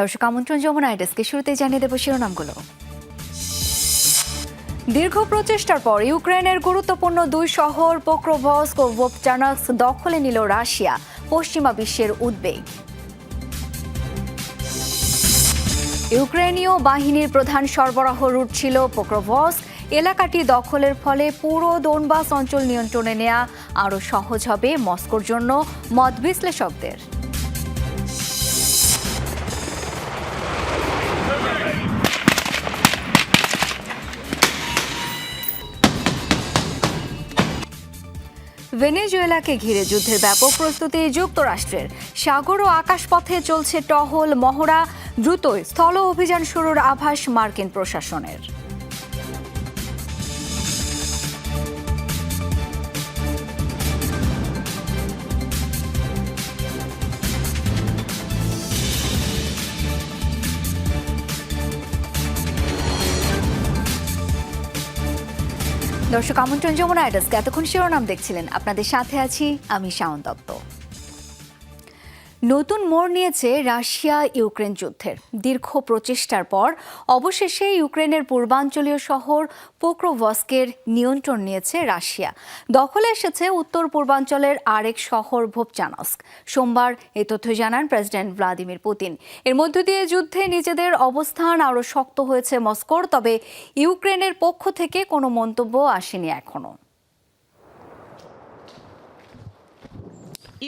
দর্শক আমন্ত্রণ যমুনা ডেস্কে শুরুতেই জানিয়ে দেব শিরোনামগুলো। দীর্ঘ প্রচেষ্টার পর ইউক্রেনের গুরুত্বপূর্ণ দুই শহর, পোক্রোভস্ক ও ভোপচানাক্স দখলে নিল রাশিয়া, পশ্চিমা বিশ্বের উদ্বেগ। ইউক্রেনীয় বাহিনীর প্রধান সরবরাহ রুট ছিল পোক্রোভস্ক। এলাকাটি দখলের ফলে পুরো দোনবাস অঞ্চল নিয়ন্ত্রণে নেওয়া আরও সহজ হবে মস্কোর জন্য মত বিশ্লেষকদের। ভেনেজুয়েলাকে ঘিরে যুদ্ধের ব্যাপক প্রস্তুতি যুক্তরাষ্ট্রের। সাগর ও আকাশপথে চলছে টহল, মহড়া, দ্রুত স্থল অভিযান শুরুর আভাস মার্কিন প্রশাসনের। দর্শক আমন্ত্রণ যমুনা আইডাসকে এতক্ষণ শিরোনাম দেখছিলেন। আপনাদের সাথে আছি আমি শাওন দত্ত। নতুন মোড় নিয়েছে রাশিয়া ইউক্রেন যুদ্ধের। দীর্ঘ প্রচেষ্টার পর অবশেষে ইউক্রেনের পূর্বাঞ্চলীয় শহর পোক্রোভস্কের নিয়ন্ত্রণ নিয়েছে রাশিয়া। দখলে এসেছে উত্তর পূর্বাঞ্চলের আরেক শহর ভোপচানস্ক। সোমবার এ তথ্য জানান প্রেসিডেন্ট ভ্লাদিমির পুতিন। এর মধ্য দিয়ে যুদ্ধে নিজেদের অবস্থান আরও শক্ত হয়েছে মস্কোর, তবে ইউক্রেনের পক্ষ থেকে কোনো মন্তব্য আসেনি এখনও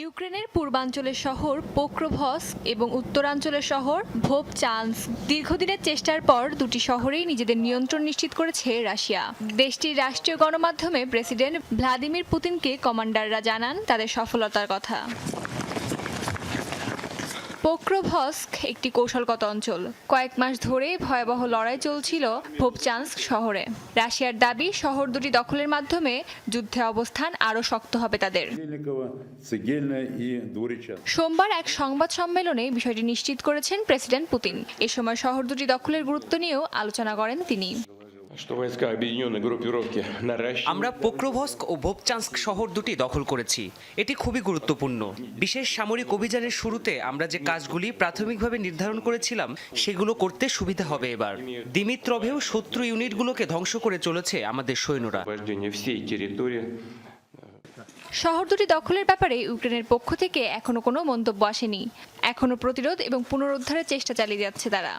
ইউক্রেনের পূর্বাঞ্চলের শহর পোক্রোভস এবং উত্তরাঞ্চলের শহর ভোপ চান্স দীর্ঘদিনের চেষ্টার পর দুটি শহরেই নিজেদের নিয়ন্ত্রণ নিশ্চিত করেছে রাশিয়া। দেশটির রাষ্ট্রীয় গণমাধ্যমে প্রেসিডেন্ট ভ্লাদিমির পুতিনকে কমান্ডাররা জানান তাদের সফলতার কথা। পোক্রোভস্ক একটি কৌশলগত অঞ্চল। কয়েক মাস ধরে ভয়াবহ লড়াই চলছিল ভোপচান্সক শহরে। রাশিয়ার দাবি, শহর দুটি দখলের মাধ্যমে যুদ্ধে অবস্থান আরও শক্ত হবে তাদের। সোমবার এক সংবাদ সম্মেলনে বিষয়টি নিশ্চিত করেছেন প্রেসিডেন্ট পুতিন। এ সময় শহর দুটি দখলের গুরুত্ব নিয়েও আলোচনা করেন তিনি। আমরা পোক্রোভস্ক ও ভোপচান্স্ক শহর দুটি দখল করেছি। এটি খুবই গুরুত্বপূর্ণ। বিশেষ সামরিক অভিযানের শুরুতে আমরা যে কাজগুলি প্রাথমিকভাবে নির্ধারণ করেছিলাম সেগুলো করতে সুবিধা হবে এবার। দিমিত্রভেও শত্রু ইউনিটগুলোকে ধ্বংস করে চলেছে আমাদের সৈন্যরা। শহর দুটি দখলের ব্যাপারে ইউক্রেনের পক্ষ থেকে এখনও কোনো মন্তব্য আসেনি। এখনও প্রতিরোধ এবং পুনরুদ্ধারের চেষ্টা চালিয়ে যাচ্ছে তারা।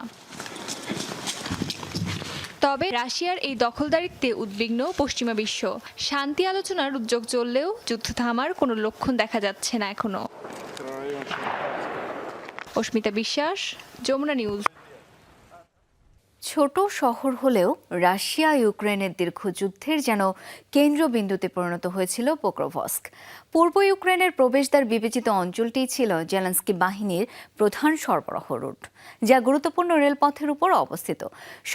তবে রাশিয়ার এই দখলদারিত্বে উদ্বিগ্ন পশ্চিমা বিশ্ব। শান্তি আলোচনার উদ্যোগ চললেও যুদ্ধ থামার কোনো লক্ষণ দেখা যাচ্ছে না এখনও। অস্মিতা বিশ্বাস, যমুনা নিউজ। ছোট শহর হলেও রাশিয়া, ইউক্রেনের দীর্ঘ যুদ্ধের যেন কেন্দ্রবিন্দুতে পরিণত হয়েছিল পোক্রোভস্ক। পূর্ব ইউক্রেনের প্রবেশদ্বার বিবেচিত অঞ্চলটি ছিল জেলেন্সকি বাহিনীর প্রধান সরবরাহ রুট, যা গুরুত্বপূর্ণ রেলপথের উপর অবস্থিত।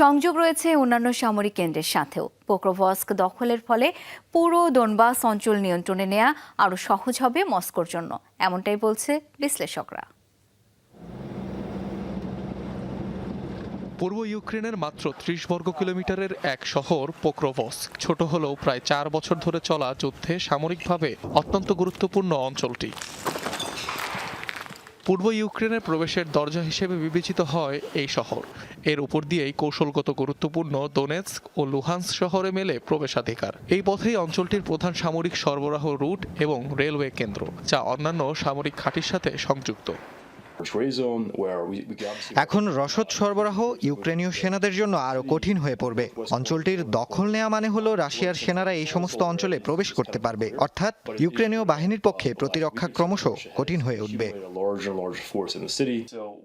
সংযোগ রয়েছে অন্যান্য সামরিক কেন্দ্রের সাথেও। পোক্রোভস্ক দখলের ফলে পুরো ডোনবাস অঞ্চল নিয়ন্ত্রণে নেওয়া আরও সহজ হবে মস্কোর জন্য, এমনটাই বলছে বিশ্লেষকরা। পূর্ব ইউক্রেনের মাত্র ত্রিশ বর্গ কিলোমিটারের এক শহর পোক্রোভস ছোট হলেও প্রায় চার বছর ধরে চলা যুদ্ধে সামরিকভাবে অত্যন্ত গুরুত্বপূর্ণ অঞ্চলটি। পূর্ব ইউক্রেনের প্রবেশের দরজা হিসেবে বিবেচিত হয় এই শহর। এর উপর দিয়েই কৌশলগত গুরুত্বপূর্ণ দোনেৎস্ক ও লুহান্স শহরে মেলে প্রবেশাধিকার। এই পথেই অঞ্চলটির প্রধান সামরিক সরবরাহ রুট এবং রেলওয়ে কেন্দ্র, যা অন্যান্য সামরিক ঘাঁটির সাথে সংযুক্ত। এখন রসদ সরবরাহ ইউক্রেনীয় সেনাদের জন্য আরও কঠিন হয়ে পড়বে। অঞ্চলটির দখল নেওয়া মানে হলো রাশিয়ার সেনারা এই সমস্ত অঞ্চলে প্রবেশ করতে পারবে। অর্থাৎ ইউক্রেনীয় বাহিনীর পক্ষে প্রতিরক্ষা ক্রমশ কঠিন হয়ে উঠবে।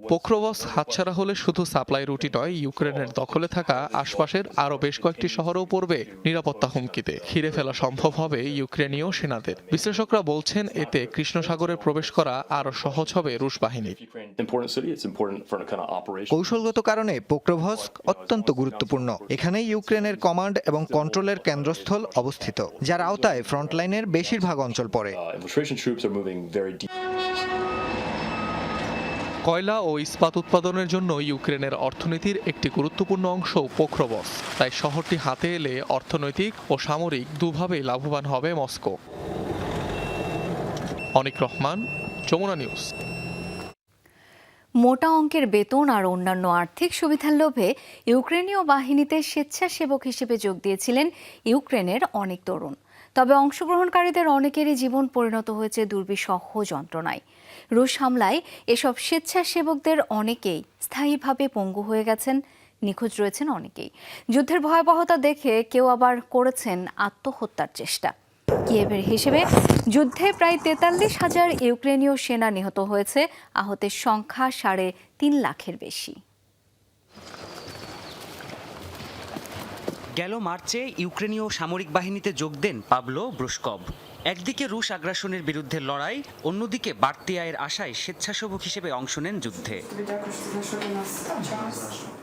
পোক্রোভস হাতছাড়া হলে শুধু সাপ্লাই রুটি নয় ইউক্রেনের দখলে থাকা আশপাশের আরও বেশ কয়েকটি শহরও পড়বে নিরাপত্তা হুমকিতে। ঘিরে ফেলা সম্ভব হবে ইউক্রেনীয় সেনাদের। বিশ্লেষকরা বলছেন এতে কৃষ্ণ সাগরে প্রবেশ করা আরও সহজ হবে রুশ বাহিনীর। কৌশলগত কারণে পোক্রোভস্ক অত্যন্ত গুরুত্বপূর্ণ। এখানেই ইউক্রেনের কমান্ড এবং কন্ট্রোলের কেন্দ্রস্থল অবস্থিত যার আওতায় ফ্রন্টলাইনের বেশিরভাগ অঞ্চল পড়ে। কয়লা ও ইস্পাত উৎপাদনের জন্য ইউক্রেনের অর্থনীতির একটি গুরুত্বপূর্ণ অংশ পোক্রোভস তাই শহরটি হাতে এলে অর্থনৈতিক ও সামরিক দুভাবেই লাভবান হবে মস্কো। অনিক রহমান যমুনা নিউজ। মোটা অঙ্কের বেতন আর অন্যান্য আর্থিক সুবিধার লোভে ইউক্রেনীয় বাহিনীতে স্বেচ্ছাসেবক হিসেবে যোগ দিয়েছিলেন ইউক্রেনের অনেক তরুণ। তবে অংশগ্রহণকারীদের অনেকেরই জীবন পরিণত হয়েছে দুর্বিষহ যন্ত্রণায়। রুশ হামলায় এসব স্বেচ্ছাসেবকদের অনেকেই স্থায়ীভাবে পঙ্গু হয়ে গেছেন, নিখোঁজ রয়েছেন অনেকেই। যুদ্ধের ভয়াবহতা দেখে কেউ আবার করেছেন আত্মহত্যার চেষ্টা। কিয়েভের হিসেবে যুদ্ধে প্রায় তেতাল্লিশ হাজার ইউক্রেনীয় সেনা নিহত হয়েছে। আহতের সংখ্যা সাড়ে তিন লাখের বেশি। গেল মার্চে ইউক্রেনীয় সামরিক বাহিনীতে যোগ দেন পাবলো ব্রুসকভ একদিকে রুশ আগ্রাসনের বিরুদ্ধে লড়াই, অন্যদিকে বাড়তি আয়ের আশায় স্বেচ্ছাসেবক হিসেবে অংশ নেন যুদ্ধে।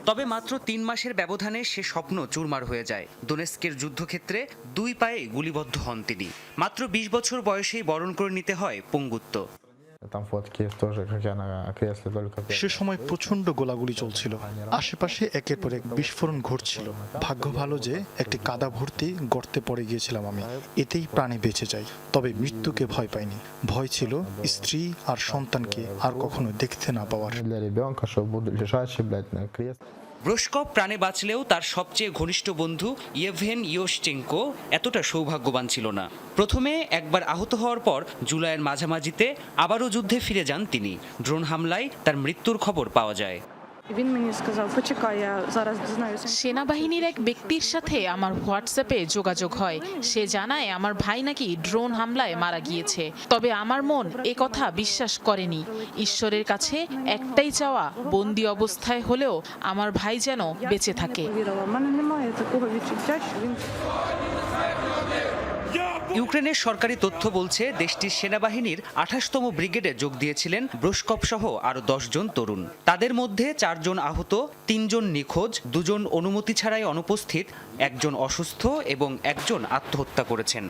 তবে মাত্র তিন মাসের ব্যবধানে সে স্বপ্ন চুরমার হয়ে যায়। দোনেস্কের যুদ্ধক্ষেত্রে দুই পায়ে গুলিবদ্ধ হন তিনি। মাত্র বিশ বছর বয়সেই বরণ করে নিতে হয় পঙ্গুত্ব। সে সময় প্রচণ্ড গোলাগুলি চলছিল। আশেপাশে একের পর এক বিস্ফোরণ ঘটছিল। ভাগ্য ভালো যে একটি কাদা ভর্তি গর্তে পড়ে গিয়েছিলাম আমি। এতেই প্রাণে বেঁচে যাই তবে মৃত্যুকে ভয় পাইনি। ভয় ছিল স্ত্রী আর সন্তানকে আর কখনো দেখতে না পাওয়ার। ব্রোসকপ প্রাণে বাঁচলেও তার সবচেয়ে ঘনিষ্ঠ বন্ধু ইয়েভেন ইয়োশচেঙ্কো এতটা সৌভাগ্যবান ছিল না। প্রথমে একবার আহত হওয়ার পর জুলাইয়ের মাঝামাঝিতে আবারও যুদ্ধে ফিরে যান তিনি। ড্রোন হামলায় তার মৃত্যুর খবর পাওয়া যায়। Він мені сказав, почекай, я зараз дізнаюся. সেনাবাহিনীর এক ব্যক্তির সাথে আমার হোয়াটসঅ্যাপে যোগাযোগ হয় সে জানায় আমার ভাই নাকি ড্রোন হামলায় মারা গিয়েছে তবে আমার মন এ কথা বিশ্বাস করেনি ঈশ্বরের কাছে একটাই চাওয়া বন্দি অবস্থায় হলেও আমার ভাই যেন বেঁচে থাকে Повірила. У мене немає такого відчуття, що він ইউক্রেনের সরকারি তথ্য বলছে, দেশটির সেনাবাহিনীর আঠাশতম ব্রিগেডে যোগ দিয়েছিলেন ব্রুস্কপ সহ আরও জন তরুণ। তাদের মধ্যে চারজন আহত, তিনজন নিখোঁজ, দুজন অনুমতি ছাড়াই অনুপস্থিত, একজন অসুস্থ এবং একজন আত্মহত্যা করেছেন।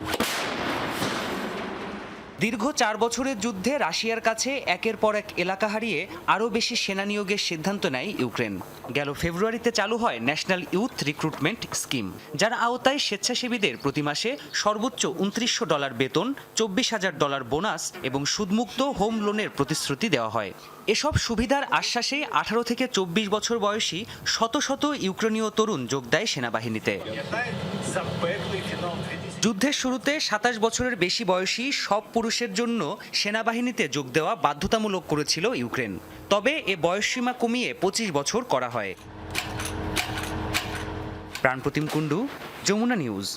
দীর্ঘ চার বছরের যুদ্ধে রাশিয়ার কাছে একের পর এক এলাকা হারিয়ে আরও বেশি সেনা নিয়োগের সিদ্ধান্ত নেয় ইউক্রেন। গেল ফেব্রুয়ারিতে চালু হয় ন্যাশনাল ইউথ রিক্রুটমেন্ট স্কিম, যার আওতায় স্বেচ্ছাসেবীদের প্রতি মাসে সর্বোচ্চ উনত্রিশশো ডলার বেতন, চব্বিশ হাজার ডলার বোনাস এবং সুদমুক্ত হোম লোনের প্রতিশ্রুতি দেওয়া হয়। এসব সুবিধার আশ্বাসে আঠারো থেকে চব্বিশ বছর বয়সী শত শত ইউক্রেনীয় তরুণ যোগ দেয় সেনাবাহিনীতে। যুদ্ধের শুরুতে সাতাশ বছরের বেশি বয়সী সব পুরুষের জন্য সেনাবাহিনীতে যোগ দেওয়া বাধ্যতামূলক করেছিল ইউক্রেন। তবে এ বয়সসীমা কমিয়ে পঁচিশ বছর করা হয়। প্রাণপ্রতিম কুণ্ডু, যমুনা নিউজ।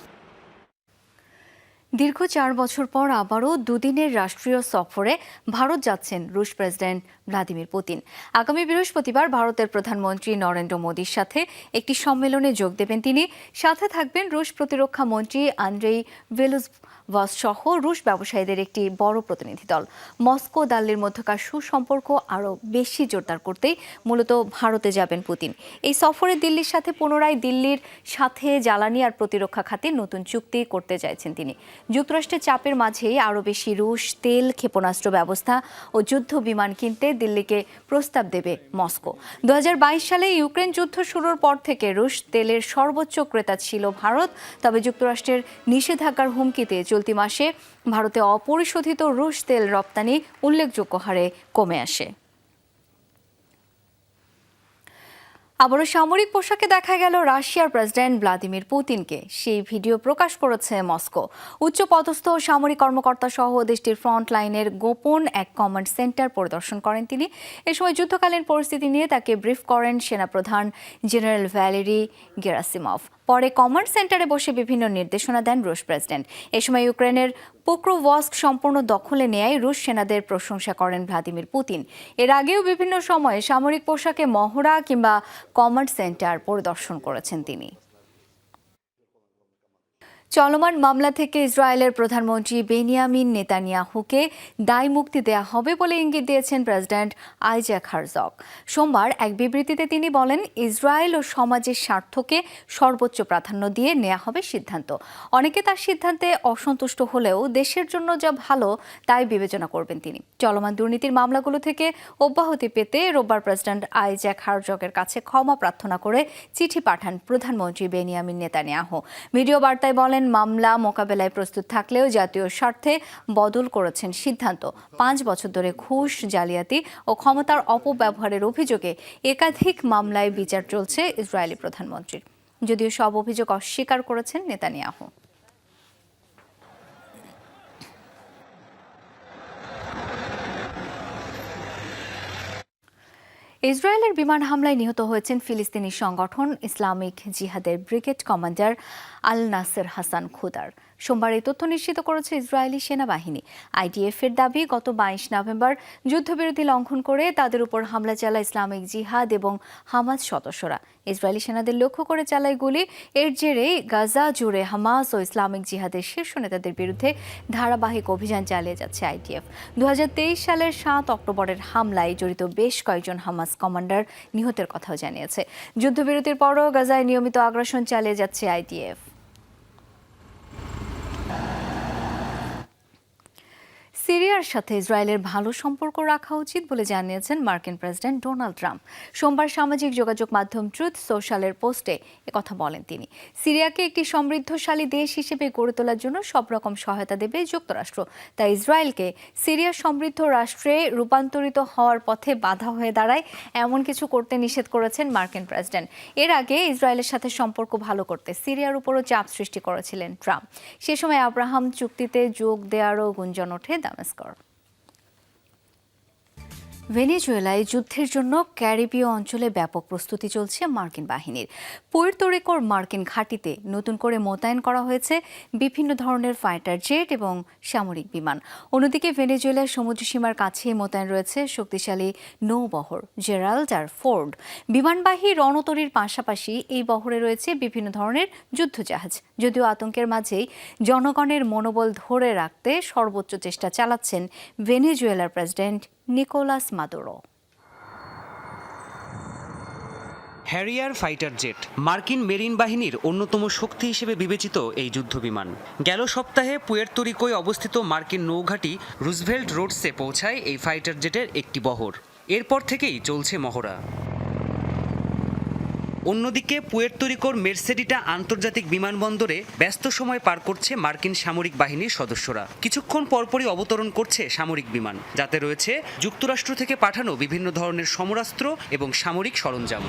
দীর্ঘ চার বছর পর আবারও দুদিনের রাষ্ট্রীয় সফরে ভারত যাচ্ছেন রুশ প্রেসিডেন্ট ভ্লাদিমির পুতিন। আগামী বৃহস্পতিবার ভারতের প্রধানমন্ত্রী নরেন্দ্র মোদীর সাথে একটি সম্মেলনে যোগ দেবেন তিনি। সাথে থাকবেন রুশ প্রতিরক্ষা মন্ত্রী আন্দ্রেই ভেলুজভাস সহ রুশ ব্যবসায়ীদের একটি বড় প্রতিনিধি দল। মস্কো দাল্লির মধ্যকার সুসম্পর্ক আরও বেশি জোরদার করতেই মূলত ভারতে যাবেন পুতিন। এই সফরে দিল্লির সাথে পুনরায় দিল্লির সাথে জ্বালানি আর প্রতিরক্ষা খাতে নতুন চুক্তি করতে চাইছেন তিনি। যুক্তরাষ্ট্রের চাপের মাঝেই আরও বেশি রুশ তেল ক্ষেপণাস্ত্র ব্যবস্থা ও যুদ্ধ বিমান কিনতে দিল্লিকে প্রস্তাব দেবে মস্কো। দু হাজার বাইশ সালে ইউক্রেন যুদ্ধ শুরুর পর থেকে রুশ তেলের সর্বোচ্চ ক্রেতা ছিল ভারত, তবে যুক্তরাষ্ট্রের নিষেধাজ্ঞার হুমকিতে চলতি মাসে ভারতে অপরিশোধিত রুশ তেল রপ্তানি উল্লেখযোগ্য হারে কমে আসে। আবারও সামরিক পোশাকে দেখা গেল রাশিয়ার প্রেসিডেন্ট ভ্লাদিমির পুতিনকে। সেই ভিডিও প্রকাশ করেছে মস্কো। উচ্চ পদস্থ সামরিক কর্মকর্তা সহ দেশটির ফ্রন্ট লাইনের গোপন এক কমান্ড সেন্টার পরিদর্শন করেন তিনি। এ সময় যুদ্ধকালীন পরিস্থিতি নিয়ে তাকে ব্রিফ করেন সেনাপ্রধান জেনারেল ভ্যালেরি গেরাসিমভ। পরে কমান্ড সেন্টারে বসে বিভিন্ন নির্দেশনা দেন রুশ প্রেসিডেন্ট। এ সময় ইউক্রেনের পোক্রোভস্ক সম্পূর্ণ দখলে নেয় রুশ সেনাদের প্রশংসা করেন ভ্লাদিমির পুতিন। এর আগেও বিভিন্ন সময়ে সামরিক পোশাকে মহড়া কিংবা কমান্ড সেন্টার পরিদর্শন করেছেন তিনি। চলমান মামলা থেকে ইসরায়েলের প্রধানমন্ত্রী বেনিয়ামিন নেতানিয়াহুকে দায় মুক্তি দেয়া হবে বলে ইঙ্গিত দিয়েছেন প্রেসিডেন্ট আইজাক হারজক সোমবার এক বিবৃতিতে তিনি বলেন, ইসরায়েল ও সমাজের স্বার্থকে সর্বোচ্চ প্রাধান্য দিয়ে নেওয়া হবে সিদ্ধান্ত। অনেকে তার সিদ্ধান্তে অসন্তুষ্ট হলেও দেশের জন্য যা ভালো তাই বিবেচনা করবেন তিনি। চলমান দুর্নীতির মামলাগুলো থেকে অব্যাহতি পেতে রোববার প্রেসিডেন্ট আইজ্যাক হারজকের কাছে ক্ষমা প্রার্থনা করে চিঠি পাঠান প্রধানমন্ত্রী বেনিয়ামিন নেতানিয়াহু। ভিডিও বার্তায় বলেন বলেন মামলা মোকাবেলায় প্রস্তুত থাকলেও জাতীয় স্বার্থে বদল করেছেন সিদ্ধান্ত। পাঁচ বছর ধরে ঘুষ, জালিয়াতি ও ক্ষমতার অপব্যবহারের অভিযোগে একাধিক মামলায় বিচার চলছে ইসরায়েলি প্রধানমন্ত্রীর। যদিও সব অভিযোগ অস্বীকার করেছেন নেতানিয়াহু। ইসরায়েলের বিমান হামলায় নিহত হয়েছেন ফিলিস্তিনি সংগঠন ইসলামিক জিহাদের brigade commander Al Nasser Hassan Khudar. সোমবার এই তথ্য নিশ্চিত করেছে ইসরায়েলি সেনাবাহিনী। আইডিএফ এর দাবি, গত বাইশ নভেম্বর যুদ্ধবিরতি লঙ্ঘন করে তাদের উপর হামলা চালায় ইসলামিক জিহাদ এবং হামাজ সদস্যরা। ইসরায়েলি সেনাদের লক্ষ্য করে চালায় গুলি। এর জেরে গাজা জুড়ে হামাস ও ইসলামিক জিহাদের শীর্ষ নেতাদের বিরুদ্ধে ধারাবাহিক অভিযান চালিয়ে যাচ্ছে আইডিএফ দু হাজার তেইশ সালের সাত অক্টোবরের হামলায় জড়িত বেশ কয়েকজন হামাস কমান্ডার নিহতের কথাও জানিয়েছে। যুদ্ধবিরতির পরও গাজায় নিয়মিত আগ্রাসন চালিয়ে যাচ্ছে আইডিএফ সিরিয়ার সাথে ইসরায়েলের ভালো সম্পর্ক রাখা উচিত বলে জানিয়েছেন মার্কিন প্রেসিডেন্ট ডোনাল্ড ট্রাম্প। সোমবার সামাজিক যোগাযোগ মাধ্যম ট্রুথ সোশ্যালের পোস্টে একথা বলেন তিনি। সিরিয়াকে একটি সমৃদ্ধশালী দেশ হিসেবে গড়ে তোলার জন্য সব রকম সহায়তা দেবে যুক্তরাষ্ট্র। তাই ইসরায়েলকে সিরিয়ার সমৃদ্ধ রাষ্ট্রে রূপান্তরিত হওয়ার পথে বাধা হয়ে দাঁড়ায় এমন কিছু করতে নিষেধ করেছেন মার্কিন প্রেসিডেন্ট। এর আগে ইসরায়েলের সাথে সম্পর্ক ভালো করতে সিরিয়ার উপরও চাপ সৃষ্টি করেছিলেন ট্রাম্প। সে সময় আব্রাহাম চুক্তিতে যোগ দেওয়ারও গুঞ্জন ওঠে square. ভেনেজুয়েলায় যুদ্ধের জন্য ক্যারিবীয় অঞ্চলে ব্যাপক প্রস্তুতি চলছে মার্কিন বাহিনীর। পুয়ের্তোরিকোর মার্কিন ঘাঁটিতে নতুন করে মোতায়েন করা হয়েছে বিভিন্ন ধরনের ফাইটার জেট এবং সামরিক বিমান। অন্যদিকে ভেনেজুয়েলার সমুদ্রসীমার কাছেই মোতায়েন রয়েছে শক্তিশালী নৌবহর, জেরাল্ড আর ফোর্ড। বিমানবাহী রণতরীর পাশাপাশি এই বহরে রয়েছে বিভিন্ন ধরনের যুদ্ধজাহাজ। যদিও আতঙ্কের মাঝেই জনগণের মনোবল ধরে রাখতে সর্বোচ্চ চেষ্টা চালাচ্ছেন ভেনেজুয়েলার president Nicolas Maduro Harrier fighter jet মার্কিন মেরিন বাহিনীর অন্যতম শক্তি হিসেবে বিবেচিত এই যুদ্ধবিমান। গেল সপ্তাহে পুয়ের্তরিকোয় অবস্থিত মার্কিন নৌঘাটি রুজভেল্ট রোডসে পৌঁছায় এই ফাইটার জেটের একটি বহর। এরপর থেকেই চলছে মহড়া। অন্যদিকে পুয়ের্তোরিকোর মের্সেডিটা আন্তর্জাতিক বিমানবন্দরে ব্যস্ত সময় পার করছে মার্কিন সামরিক বাহিনীর সদস্যরা। কিছুক্ষণ পরপরই অবতরণ করছে সামরিক বিমান, যাতে রয়েছে যুক্তরাষ্ট্র থেকে পাঠানো বিভিন্ন ধরনের সমরাস্ত্র এবং সামরিক সরঞ্জাম।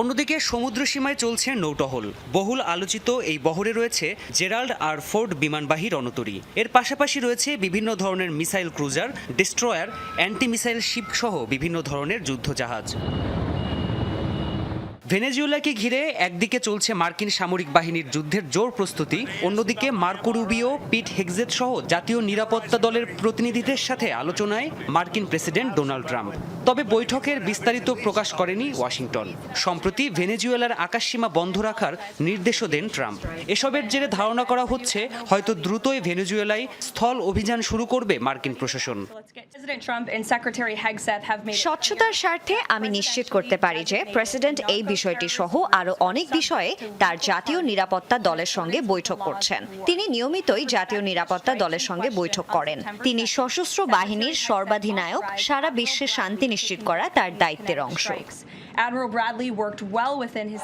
অন্যদিকে সমুদ্র সীমায় চলছে নৌটহল। বহুল আলোচিত এই বহরে রয়েছে জেরাল্ড আর ফোর্ড বিমানবাহী রণতরী। এর পাশাপাশি রয়েছে বিভিন্ন ধরনের missile cruiser, destroyer anti missile ship সহ বিভিন্ন ধরনের যুদ্ধজাহাজ। ভেনেজুয়েলাকে ঘিরে একদিকে চলছে মার্কিন সামরিক বাহিনীর যুদ্ধের জোর প্রস্তুতি অন্যদিকে মার্কো রুবিও পিট হেগজেট সহ জাতীয় নিরাপত্তা দলের প্রতিনিধিদের সাথে আলোচনায় মার্কিন প্রেসিডেন্ট ডোনাল্ড ট্রাম্প। তবে বৈঠকের বিস্তারিত প্রকাশ করেনি ওয়াশিংটন। সম্প্রতি ভেনেজুয়েলার আকাশসীমা বন্ধ রাখার নির্দেশও দেন ট্রাম্প। এসবের জেরে ধারণা করা হচ্ছে হয়তো দ্রুতই ভেনেজুয়েলায় স্থল অভিযান শুরু করবে মার্কিন প্রশাসন। স্বচ্ছতার স্বার্থে আমি নিশ্চিত করতে পারি যে প্রেসিডেন্ট এই বিষয়টি সহ আরও অনেক বিষয়ে তার জাতীয় নিরাপত্তা দলের সঙ্গে বৈঠক করছেন। তিনি নিয়মিতই জাতীয় নিরাপত্তা দলের সঙ্গে বৈঠক করেন। তিনি সশস্ত্র বাহিনীর সর্বাধিনায়ক সারা বিশ্বে শান্তি নিশ্চিত করা তার দায়িত্বের অংশ। Admiral Bradley worked well within his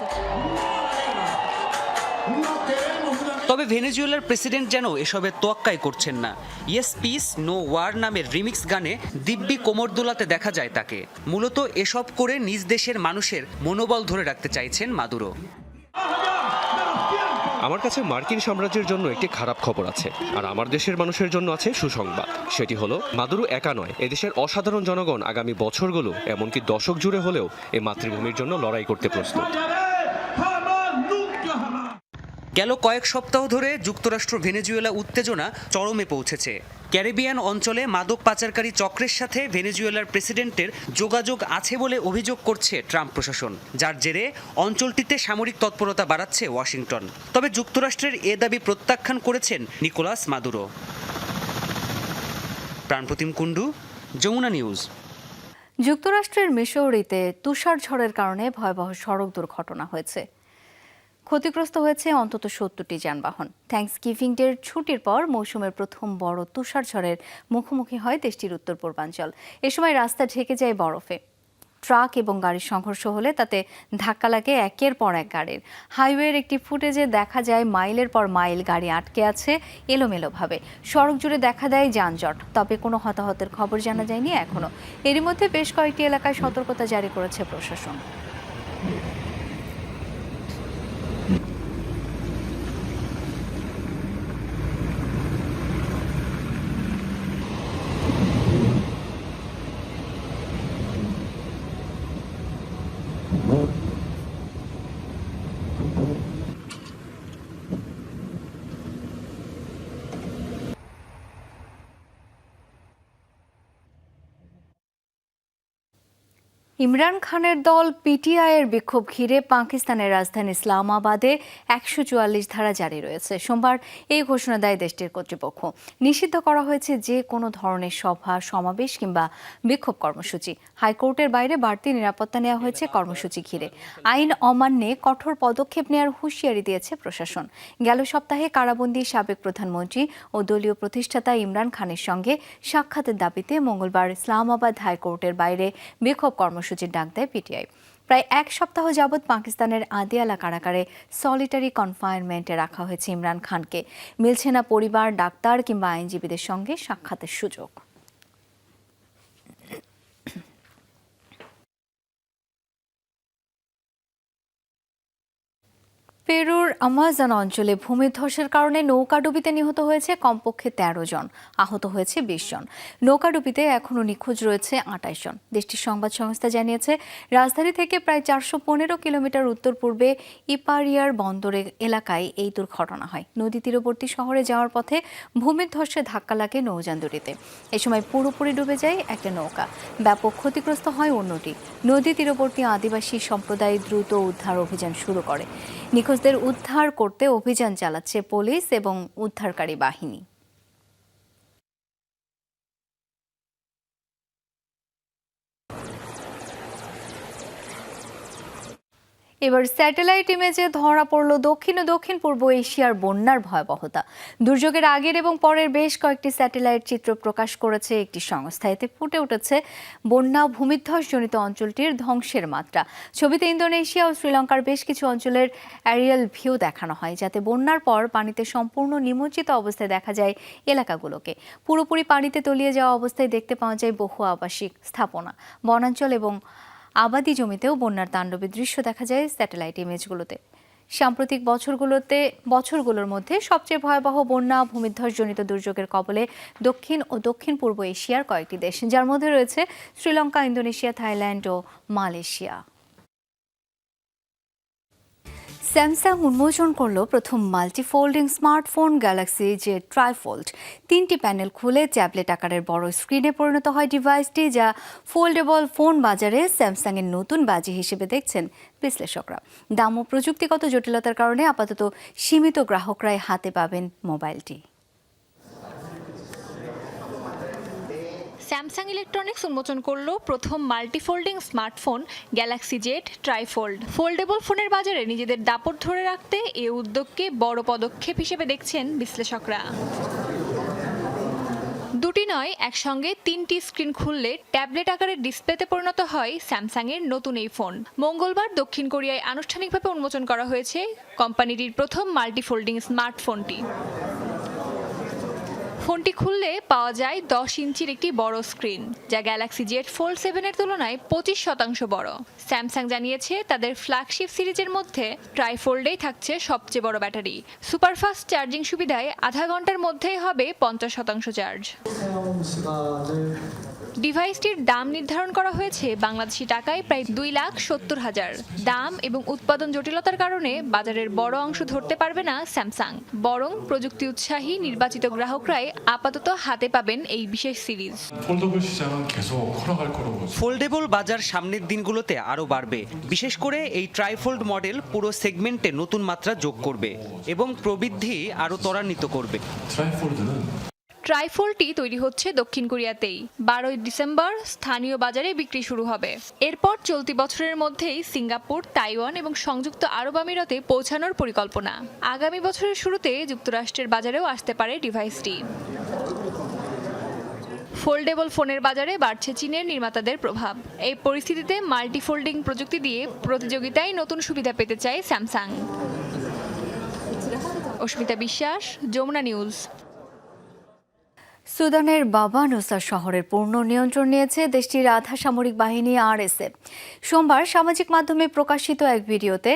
তবে ভেনেজুয়েলার প্রেসিডেন্ট যেন এসবের তোয়াক্কাই করছেন না। ইয়েস পিস নো ওয়ার নামের রিমিক্স গানে দিব্যি কোমর দোলাতে দেখা যায় তাকে। মূলত এসব করে নিজ দেশের মানুষের মনোবল ধরে রাখতে চাইছেন মাদুরো। আমার কাছে মার্কিন সাম্রাজ্যের জন্য একটি খারাপ খবর আছে, আর আমার দেশের মানুষের জন্য আছে সুসংবাদ। সেটি হলো, মাদুরু একা নয়, এদেশের অসাধারণ জনগণ আগামী বছরগুলো এমনকি দশক জুড়ে হলেও এই মাতৃভূমির জন্য লড়াই করতে প্রস্তুত। গেল কয়েক সপ্তাহ ধরে যুক্তরাষ্ট্র ভেনেজুয়েলা উত্তেজনা চরমে পৌঁছেছে। ক্যারিবিয়ান অঞ্চলে মাদক পাচারকারী চক্রের সাথে ভেনেজুয়েলার প্রেসিডেন্টের যোগাযোগ আছে বলে অভিযোগ করছে ট্রাম্প প্রশাসন। যার জেরে অঞ্চলটিতে সামরিক তৎপরতা বাড়াচ্ছে ওয়াশিংটন। তবে যুক্তরাষ্ট্রের এ দাবি প্রত্যাখ্যান করেছেন Nicolas Maduro. Pranpratim Kundu, Jamuna news. যুক্তরাষ্ট্রের মিসৌরিতে তুষার ঝড়ের কারণে ভয়াবহ সড়ক দুর্ঘটনা হয়েছে। ক্ষতিগ্রস্ত হয়েছে অন্তত সত্তরটি যানবাহন। থ্যাংকস গিভিং ডের ছুটির পর মৌসুমের প্রথম বড় তুষার ঝড়ের মুখোমুখি হয় দেশটির উত্তর পূর্বাঞ্চল। এ সময় রাস্তা ঢেকে যায় বরফে। ট্রাক এবং গাড়ির সংঘর্ষ হলে তাতে ধাক্কা লাগে একের পর এক গাড়ির। হাইওয়ের একটি ফুটেজে দেখা যায় মাইলের পর মাইল গাড়ি আটকে আছে এলোমেলোভাবে। সড়ক জুড়ে দেখা দেয় যানজট, তবে কোনো হতাহতের খবর জানা যায়নি এখনও। এরই মধ্যে বেশ কয়েকটি এলাকায় সতর্কতা জারি করেছে প্রশাসন। ইমরান খানের দল পিটিআইয়ের বিক্ষোভ ঘিরে পাকিস্তানের রাজধানী ইসলামাবাদে একশো চুয়াল্লিশ ধারা জারি রয়েছে। সোমবার এই ঘোষণা দেয় দেশটির কর্তৃপক্ষ। নিষিদ্ধ করা হয়েছে যে কোনো ধরনের সভা, সমাবেশ কিংবা বিক্ষোভ কর্মসূচি। হাইকোর্টের বাইরে বাড়তি নিরাপত্তা নেওয়া হয়েছে কর্মসূচি ঘিরে। আইন অমান্যে কঠোর পদক্ষেপ নেওয়ার হুঁশিয়ারি দিয়েছে প্রশাসন। গেল সপ্তাহে কারাবন্দী সাবেক প্রধানমন্ত্রী ও দলীয় প্রতিষ্ঠাতা ইমরান খানের সঙ্গে সাক্ষাতের দাবিতে মঙ্গলবার ইসলামাবাদ হাইকোর্টের বাইরে বিক্ষোভ কর্মসূচির ডাক দেয় পিটিআই। প্রায় এক সপ্তাহ যাবৎ পাকিস্তানের আদিয়ালা কারাগারে সলিটারি কনফাইনমেন্টে রাখা হয়েছে ইমরান খানকে। মিলছে না পরিবার, ডাক্তার কিংবা আইনজীবীদের সঙ্গে সাক্ষাতের সুযোগ। পেরুর আমাজন অঞ্চলে ভূমিধসের কারণে নৌকাডুবিতে নিহত হয়েছে কমপক্ষে তেরো জন। আহত হয়েছে বিশ জন। নৌকাডুবিতে এখনও নিখোঁজ রয়েছে আটাইশ জন। দেশটির সংবাদ সংস্থা জানিয়েছে, রাজধানী থেকে প্রায় চারশো পনেরো কিলোমিটার উত্তর পূর্বে ইপারিয়ার বন্দরে এলাকায় এই দুর্ঘটনা হয়। নদী তীরবর্তী শহরে যাওয়ার পথে ভূমিধসে ধাক্কা লাগে নৌযান দুটিতে এ সময় পুরোপুরি ডুবে যায় একটা নৌকা। ব্যাপক ক্ষতিগ্রস্ত হয় অন্যটি। নদী তীরবর্তী আদিবাসী সম্প্রদায় দ্রুত উদ্ধার অভিযান শুরু করে। নিখোঁজদের উদ্ধার করতে অভিযান চালাচ্ছে পুলিশ এবং উদ্ধারকারী বাহিনী। এবার স্যাটেলাইট ইমেজে ধরা পড়ল দক্ষিণ ও দক্ষিণ পূর্ব এশিয়ার বন্যার ভয়াবহতা। দুর্যোগের আগের এবং পরের বেশ কয়েকটি স্যাটেলাইট চিত্র প্রকাশ করেছে একটি সংস্থা। এতে ফুটে উঠেছে বন্যা ভূমিধ্বসজনিত অঞ্চলটির ধ্বংসের মাত্রা। ছবিতে ইন্দোনেশিয়া ও শ্রীলঙ্কার বেশ কিছু অঞ্চলের অ্যারিয়াল ভিউ দেখানো হয়, যাতে বন্যার পর পানিতে সম্পূর্ণ নিমজ্জিত অবস্থায় দেখা যায় এলাকাগুলোকে। পুরোপুরি পানিতে তলিয়ে যাওয়া অবস্থায় দেখতে পাওয়া যায় বহু আবাসিক স্থাপনা। বনাঞ্চল এবং আবাদি জমিতেও বন্যার তাণ্ডবের দৃশ্য দেখা যায় স্যাটেলাইট ইমেজগুলোতে। সাম্প্রতিক বছরগুলোতে, বছরগুলোর মধ্যে সবচেয়ে ভয়াবহ বন্যা ভূমিধ্বসজনিত দুর্যোগের কবলে দক্ষিণ ও দক্ষিণ পূর্ব এশিয়ার কয়েকটি দেশ, যার মধ্যে রয়েছে শ্রীলঙ্কা, ইন্দোনেশিয়া, থাইল্যান্ড ও মালয়েশিয়া। স্যামসাং উন্মোচন করল প্রথম মাল্টিফোল্ডিং স্মার্টফোন গ্যালাক্সি যে ট্রাইফোল্ড তিনটি প্যানেল খুলে ট্যাবলেট আকারের বড় স্ক্রিনে পরিণত হয় ডিভাইসটি যা ফোল্ডেবল ফোন বাজারে স্যামসাংয়ের নতুন বাজি হিসেবে দেখছেন বিশ্লেষকরা। দাম ও প্রযুক্তিগত জটিলতার কারণে আপাতত সীমিত গ্রাহকরাই হাতে পাবেন মোবাইলটি। স্যামসাং ইলেকট্রনিক্স উন্মোচন করল প্রথম multifolding smartphone Galaxy Z trifold foldable ফোনের বাজারে নিজেদের দাপট ধরে রাখতে এ উদ্যোগকে বড় পদক্ষেপ হিসেবে দেখছেন বিশ্লেষকরা। দুটি নয়, একসঙ্গে তিনটি স্ক্রিন খুললে ট্যাবলেট আকারের ডিসপ্লেতে পরিণত হয় স্যামসাংয়ের নতুন এই ফোন মঙ্গলবার দক্ষিণ কোরিয়ায় আনুষ্ঠানিকভাবে উন্মোচন করা হয়েছে কোম্পানিটির প্রথম মাল্টিফোল্ডিং স্মার্টফোনটি ফোনটি খুললে পাওয়া যায় দশ ইঞ্চির একটি বড় স্ক্রিন, যা গ্যালাক্সি জেট ফোল্ড সেভেনের তুলনায় পঁচিশ শতাংশ বড়। স্যামসাং জানিয়েছে তাদের ফ্ল্যাগশিপ সিরিজের মধ্যে ট্রাইফোল্ডেই থাকছে সবচেয়ে বড় ব্যাটারি। সুপারফাস্ট চার্জিং সুবিধায় আধা ঘণ্টার মধ্যেই হবে পঞ্চাশ শতাংশ চার্জ ডিভাইসটির দাম নির্ধারণ করা হয়েছে বাংলাদেশি টাকায় প্রায় দুই লাখ সত্তর হাজার। দাম এবং উৎপাদন জটিলতার কারণে বাজারের বড় অংশ ধরতে পারবে না স্যামসাং। বরং প্রযুক্তি উৎসাহী নির্বাচিত গ্রাহকরাই আপাতত হাতে পাবেন এই বিশেষ সিরিজ। ফোল্ডেবল বাজার সামনের দিনগুলোতে আরও বাড়বে। বিশেষ করে এই ট্রাইফোল্ড মডেল পুরো সেগমেন্টে নতুন মাত্রা যোগ করবে এবং প্রবৃদ্ধি আরও ত্বরান্বিত করবে। ট্রাইফোলটি তৈরি হচ্ছে দক্ষিণ কোরিয়াতেই। বারোই ডিসেম্বর স্থানীয় বাজারে বিক্রি শুরু হবে। এরপর চলতি বছরের মধ্যেই সিঙ্গাপুর, তাইওয়ান এবং সংযুক্ত আরব আমিরাতে পৌঁছানোর পরিকল্পনা। আগামী বছরের শুরুতে যুক্তরাষ্ট্রের বাজারেও আসতে পারে ডিভাইসটি। ফোল্ডেবল ফোনের বাজারে বাড়ছে চীনের নির্মাতাদের প্রভাব। এই পরিস্থিতিতে মাল্টিফোল্ডিং প্রযুক্তি দিয়ে প্রতিযোগিতায় নতুন সুবিধা পেতে চায় স্যামসাং। অস্মিতা বিশ্বাস, যমুনা নিউজ। সুদানের বাবা নোসা শহরের পূর্ণ নিয়ন্ত্রণ নিয়েছে দেশটির আধা সামরিক বাহিনী আরএসএফ সোমবার সামাজিক মাধ্যমে প্রকাশিত এক ভিডিওতে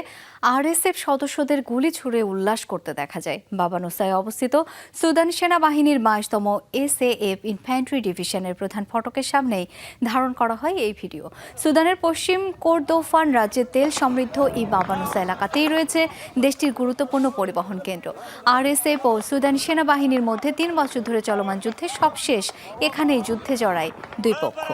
আরএসএফ সদস্যদের গুলি ছুড়ে উল্লাস করতে দেখা যায় বাবা নুসায় অবস্থিত সুদান সেনাবাহিনীর বাইশতম এস এসএএফ ইনফ্যান্ট্রি ডিভিশনের প্রধান ফটকের সামনেই ধারণ করা হয় এই ভিডিও সুদানের পশ্চিম কোর্দোফান রাজ্যের তেল সমৃদ্ধ এই বাবানুসা এলাকাতেই রয়েছে দেশটির গুরুত্বপূর্ণ পরিবহন কেন্দ্র আরএসএফ ও সুদান সেনাবাহিনীর মধ্যে তিন বছর ধরে চলমান যুদ্ধে সবশেষ এখানেই যুদ্ধে জড়ায় দুই পক্ষ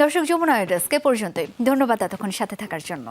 দর্শক যমুনা ডেস্কে পর্যন্তই। ধন্যবাদ এতক্ষণ সাথে থাকার জন্য।